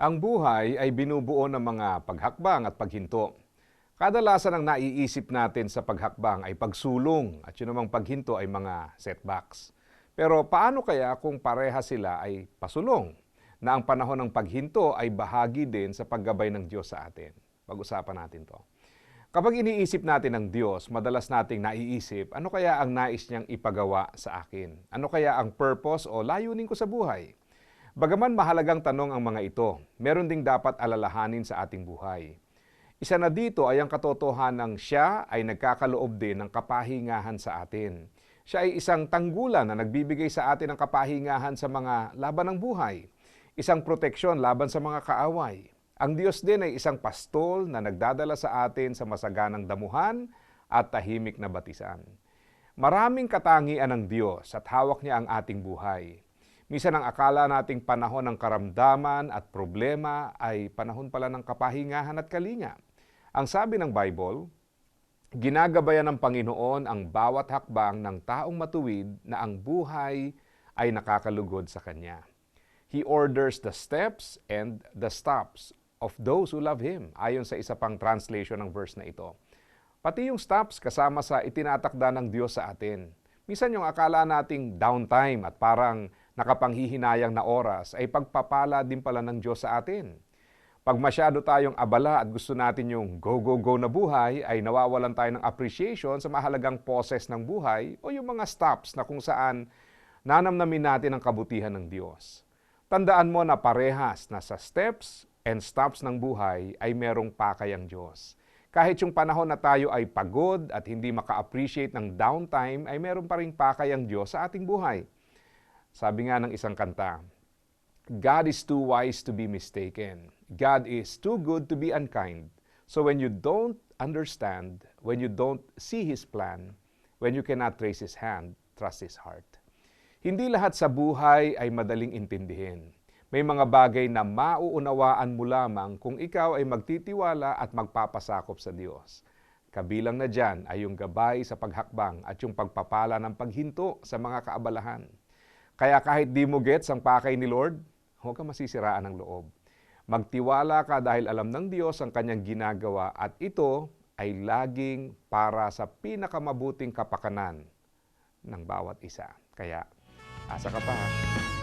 Ang buhay ay binubuo ng mga paghakbang at paghinto. Kadalasan ang naiisip natin sa paghakbang ay pagsulong at yun namang paghinto ay mga setbacks. Pero paano kaya kung pareha sila ay pasulong? Na ang panahon ng paghinto ay bahagi din sa paggabay ng Diyos sa atin. Pag-usapan natin to. Kapag iniisip natin ang Diyos, madalas nating naiisip, ano kaya ang nais niyang ipagawa sa akin? Ano kaya ang purpose o layunin ko sa buhay? Bagaman mahalagang tanong ang mga ito, meron ding dapat alalahanin sa ating buhay. Isa na dito ay ang katotohanan ng siya ay nagkakaloob din ng kapahingahan sa atin. Siya ay isang tanggulan na nagbibigay sa atin ng kapahingahan sa mga laban ng buhay. Isang proteksyon laban sa mga kaaway. Ang Diyos din ay isang pastol na nagdadala sa atin sa masaganang damuhan at tahimik na batisan. Maraming katangian ng Diyos at hawak niya ang ating buhay. Minsan ang akala nating panahon ng karamdaman at problema ay panahon pala ng kapahingahan at kalinga. Ang sabi ng Bible, ginagabayan ng Panginoon ang bawat hakbang ng taong matuwid na ang buhay ay nakakalugod sa Kanya. He orders the steps and the stops of those who love Him, ayon sa isa pang translation ng verse na ito. Pati yung stops kasama sa itinatakda ng Diyos sa atin. Minsan yung akala nating downtime at parang nakapanghihinayang na oras ay pagpapala din pala ng Diyos sa atin. Pag masyado tayong abala at gusto natin yung go-go-go na buhay, ay nawawalan tayo ng appreciation sa mahalagang poses ng buhay o yung mga stops na kung saan nanamnamin natin ang kabutihan ng Diyos. Tandaan mo na parehas na sa steps and stops ng buhay ay merong pakay ang Diyos. Kahit yung panahon na tayo ay pagod at hindi maka-appreciate ng downtime, ay meron pa rin pakay ang Diyos sa ating buhay. Sabi nga ng isang kanta, God is too wise to be mistaken. God is too good to be unkind. So when you don't understand, when you don't see His plan, when you cannot trace His hand, trust His heart. Hindi lahat sa buhay ay madaling intindihin. May mga bagay na mauunawaan mo lamang kung ikaw ay magtitiwala at magpapasakop sa Diyos. Kabilang na dyan ay yung gabay sa paghakbang at yung pagpapala ng paghinto sa mga kaabalahan. Kaya kahit di mo gets ang pakay ni Lord, huwag ka masisiraan ng loob. Magtiwala ka dahil alam ng Diyos ang kanyang ginagawa at ito ay laging para sa pinakamabuting kapakanan ng bawat isa. Kaya, asa ka pa ha?